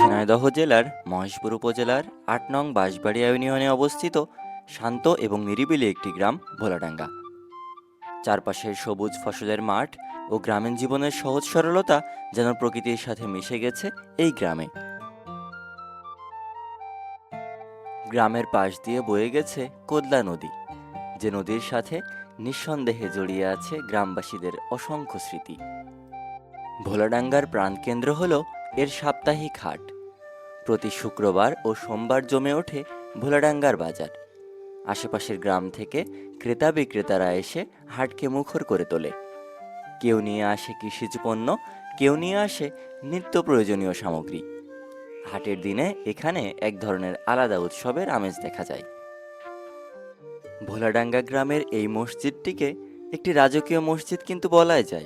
ঝিনাইদহ জেলার মহেশপুর উপজেলার আট নং বাঁশবাড়িয়া ইউনিয়নে অবস্থিত শান্ত এবং নিরিবিলি একটি গ্রাম ভোলাডাঙ্গা। চারপাশের সবুজ ফসলের মাঠ ও গ্রামীণ জীবনের সহজ সরলতা যেন প্রকৃতির সাথে মিশে গেছে এই গ্রামে। গ্রামের পাশ দিয়ে বয়ে গেছে কোদলা নদী। যে নদীর সাথে নিঃসন্দেহে জড়িয়ে আছে গ্রামবাসীদের অসংখ্য স্মৃতি। ভোলাডাঙ্গার প্রাণকেন্দ্র হল এর সাপ্তাহিক হাট। প্রতি শুক্রবার ও সোমবার জমে ওঠে ভোলাডাঙ্গার বাজার। আশেপাশের গ্রাম থেকে ক্রেতা বিক্রেতারা এসে হাটকে মুখর করে তোলে। কেউ নিয়ে আসে কৃষিজ পণ্য, কেউ নিয়ে আসে নিত্য প্রয়োজনীয় সামগ্রী। হাটের দিনে এখানে এক ধরনের আলাদা উৎসবের আমেজ দেখা যায়। ভোলাডাঙ্গা গ্রামের এই মসজিদটিকে একটি রাজকীয় মসজিদ কিন্তু বলাই যায়।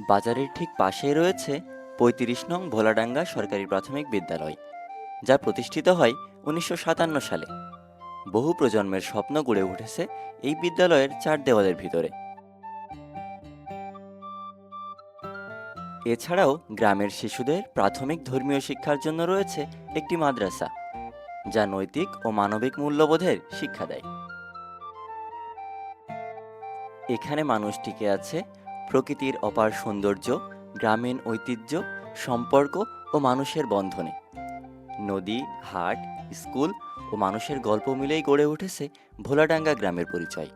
বাজারের ঠিক পাশেই রয়েছে পঁয়ত্রিশ নং ভোলাডাঙ্গা সরকারি প্রাথমিক বিদ্যালয়, যা প্রতিষ্ঠিত হয় উনিশশো সাতান্ন সালে। বহু প্রজন্মের স্বপ্ন গড়ে উঠেছে এই বিদ্যালয়ের চার দেওয়ালের ভিতরে। এছাড়াও গ্রামের শিশুদের প্রাথমিক ধর্মীয় শিক্ষার জন্য রয়েছে একটি মাদ্রাসা, যা নৈতিক ও মানবিক মূল্যবোধের শিক্ষা দেয়। এখানে মানুষ টিকে আছে প্রকৃতির অপার সৌন্দর্য, গ্রামীণ ঐতিহ্য, সম্পর্ক ও মানুষের বন্ধনে। নদী, হাট, স্কুল ও মানুষের গল্প মিলেই গড়ে উঠেছে ভোলাডাঙ্গা গ্রামের পরিচয়।